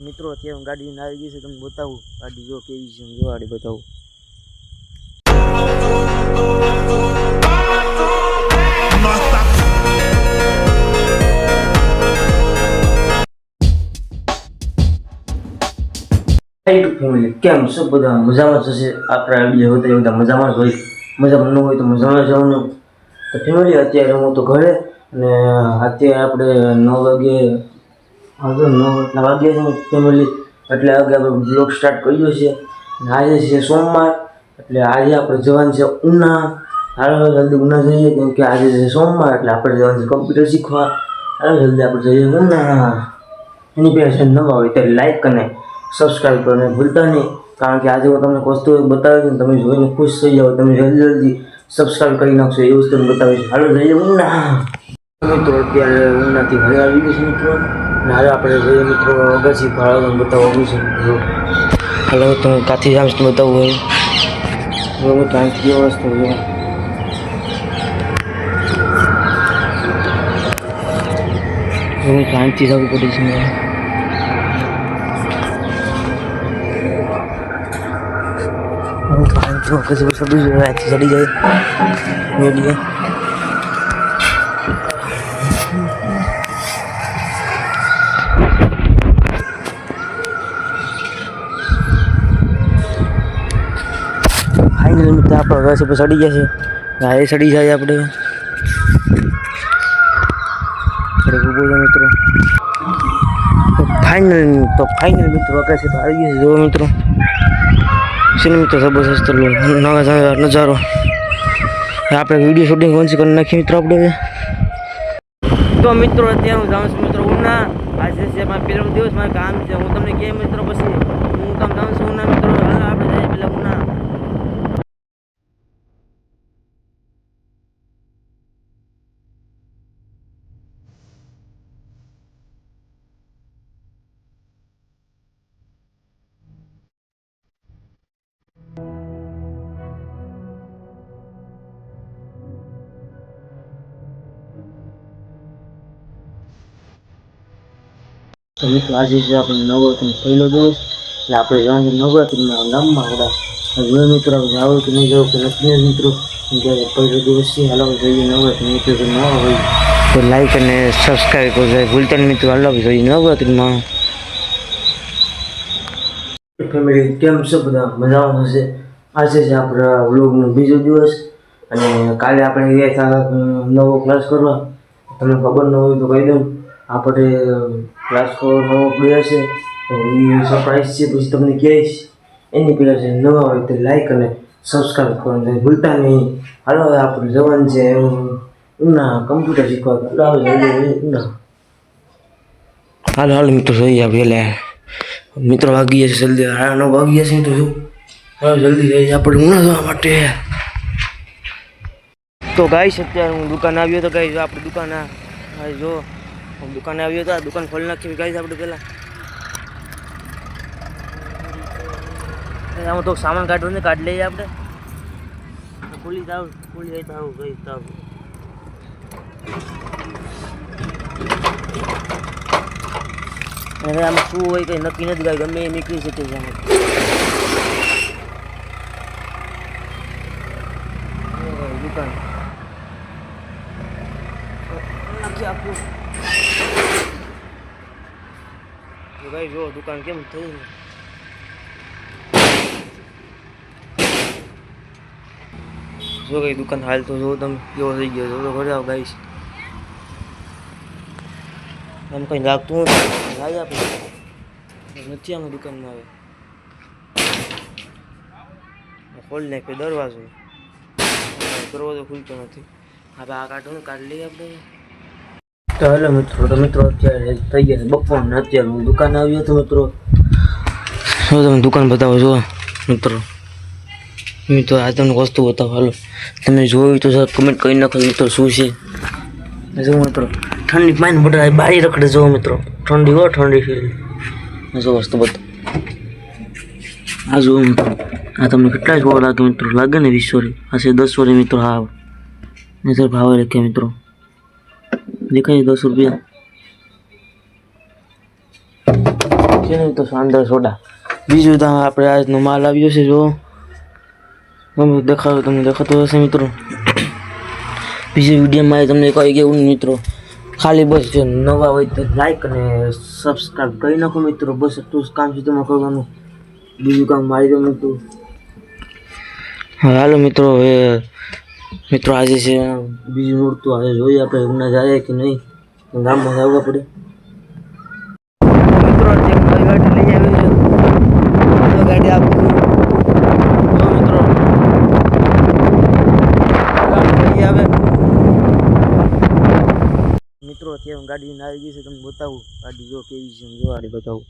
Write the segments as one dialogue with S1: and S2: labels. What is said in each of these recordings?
S1: મિત્રો, અત્યારે ગાડી લઈને આવી ગઈ છે. તમને બતાવું, ગાડી જો કેવી છે જો ગાડી બતાવું. કેમ છો બધા? મજામાં થશે આપણા વીડિયો હોય તો બધા મજામાં જ હોય. મજામાં ન હોય તો મજામાં જવાનું તો ફેમિલી અત્યારે હું તો ઘરે અને અત્યારે આપણે નવ વાગે આગળ નવ આટલા વાગ્યા છે ફેમિલી એટલે આગળ આપણે બ્લોગ સ્ટાર્ટ કર્યો છે. આજે છે સોમવાર, એટલે આજે આપણે જવાનું છે ઉના. હાલો જલ્દી ઉના જઈએ, કેમ કે આજે છે સોમવાર, એટલે આપણે જવાનું છે કમ્પ્યુટર શીખવા. હાલો, જલ્દી આપણે જઈએ ઉના. એની પહેલાં નવા હોય, ત્યારે લાઈક અને સબસ્ક્રાઈબ કરવાનું ભૂલતા નહીં. કારણ કે આજે હું તમને વસ્તુ બતાવી છું તમે જોઈને ખુશ થઈ જાઓ, તમે જલ્દી જલ્દી સબસ્ક્રાઈબ કરી નાખશો એ વસ્તુ તમને બતાવીશ. હાલો, જઈએ ઉના. મિત્રો, અત્યારે ઉનાથી ઘરે આવી ગયું છે મિત્રો. હાલો આપણે જોઈએ મિત્રો અગાસી ભાડો બતાવવાનું બતાવવા છે હલો તમે કાથી જામ છું બતાવું હોય હલો હું ત્યાંથી કેવો વસ્તુ હું ત્યાંથી જવું પડે છે હું ત્યાંથી ચડી જાય. અહીંથી ફાઇનલ મિત્ર આપણો રસ ઉપર ગયા જશે ગાય સડી જાય આપણે. થોડુંક મિત્રો. ફાઇનલ તો ફાઇનલ મિત્રો આકાશ તો આવી ગયું છે. જો મિત્રો. છે મિત્રો જબરજસ્ત નજારો. આપણે વીડિયો શૂટિંગ વંશ કરી નાખીએ મિત્રો આપણે. તો મિત્રો, અત્યારે હું જાઉં છું મિત્રો ઉના. આજે છે મારા પહેલો દિવસ. મારે કામ છે. હું તમને કહે મિત્રો પછી, હું કામ જાઉં છું ઉના મિત્રો. આપણે જઈએ પહેલાં ઉના. તો મિત્રો, આજે છે આપણે નવરાત્રિનો પહેલો દિવસ, એટલે આપણે જવાનું છે નવરાત્રિના ગામમાં બધા હવે મિત્રો, આપણે જાઓ કે નહીં જવું કે નથી મિત્રો જ્યારે પહેલો દિવસ છે, હાલો જોઈએ નવરાત્રિ મિત્રો ન હોય. તો લાઈક અને સબસ્ક્રાઈબ કરજો ભૂલતા મિત્રો, હાલો જોઈએ નવરાત્રિમાં. ફેમિલી કેમ છે બધા? મજામાં હશે? આજે છે આપણા વ્લોગનો બીજો દિવસ અને કાલે આપણે ગયા હતા નવો ક્લાસ કરવા. તમને ખબર ન હોય તો કહી દઉં. આપણે ક્લાસ ફોરનો ગયા છે, તો એ સરપ્રાઈઝ છે, પછી તમને કહીશ એની પહેલાં છે, નવા હોય તો લાઈક અને સબસ્ક્રાઈબ કરવાનું ભૂલતા નહીં. હાલો આપણે જવાનું છે ઉના કમ્પ્યુટર શીખવા. જઈએ હાલો હાલો, મિત્રો, જોઈએ આપણે એટલે. મિત્રો વાગી જશે જલ્દી. હા, નવ વાગી જશે તો શું હાલો, જલ્દી, જઈએ. આપણે ઉના જવા માટે. તો ગાઈશ અત્યારે હું દુકાન આવ્યો તો ગાઈશ આપણે દુકાન જો. હું દુકાને આવ્યો તો આ દુકાન ખોલી નાખી ગાઈશ આપણે પહેલાં. આમાં તો સામાન કાઢવું ને, કાઢ લઈએ આપણે. ખોલી જાવ ખોલી જાય તો આવું ગઈ તો આવું આમાં શું હોય કંઈ નક્કી નથી ગાય ગમે એ નીકળી શકે છે આમાં દુકાન. નાખી આપું. તો ભાઈ જો દુકાન કેમ ને જો કઈ દુકાન હાલ તો જો તમે કેવો થઈ ગયો જો ઘરે આવ ગાઈશ એમ કંઈ લાગતું નથી લાગે આપણે નથી આમ દુકાનમાં આવે ખોલી નાખ્યો દરવાજો દરવાજો ખુલતો નથી હવે આ કાઢો કાઢ લઈએ આપણે તો હેલો મિત્રો, તો મિત્રો અત્યારે થઈ ગયા છે બપોર ને અત્યારે હું દુકાન આવ્યો હતો મિત્રો. શું તમે દુકાન બતાવો છો મિત્રો. મિત્રો, આ તમને વસ્તુ બતાવો, હાલો. તમે જોયું તો સર કમેન્ટ કરી નાખો મિત્રો શું છે. જો મિત્રો, ઠંડી પાણી બટર બારી રખડે જો મિત્રો. ઠંડી હો, ઠંડી ફીલ જો વસ્તુ બતાવો. આ જો મિત્રો, આ તમને કેટલા જોવા લાગે મિત્રો? લાગે ને વીસ સોરી આ દસ સોરી મિત્રો, હા. નહીતર ભાવે લખ્યા મિત્રો. દેખાય છે દસ રૂપિયા. છે તો સાંદર સોડા. બીજું તો આપણે આજનો માલ આવ્યો છે જો. ગમે દેખાડો તમને દેખાતો હશે મિત્રો. બીજી વિડીયોમાં તમને કહી નહીં મિત્રો. ખાલી બસ જો નવા હોય તો લાઈક અને સબસ્ક્રાઈબ કરી નાખો મિત્રો. બસ એટલું જ કામ છે તમે કરવાનું. બીજું કામ મારી દો મિત્રો. હા હાલો મિત્રો હવે મિત્રો, આજે છે બીજું નોરતું આજે જોઈએ આપણે ઉના જાય કે નહીં. ગામમાં આવવા પડે. મિત્રો ગાડી લઈ આવી છે ગાડી આપું મિત્રો લઈ આવે. મિત્રો, અત્યારે ગાડી આવી ગઈ છે, તમને બતાવું ગાડી જો કેવી છે જો ગાડી બતાવું.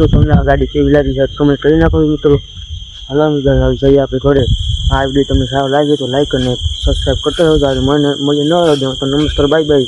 S1: તો તમને આ ગાડી કેવી લાગી છે? કમેન્ટ કરી નાખો મિત્રો. હાલો જઈએ આપણે ઘરે. આ વીડિયો તમને સારો લાગે તો લાઈક અને સબસ્ક્રાઈબ કરતા રહો મને મળી ન રહ્યો તો નમસ્કાર બાય બાય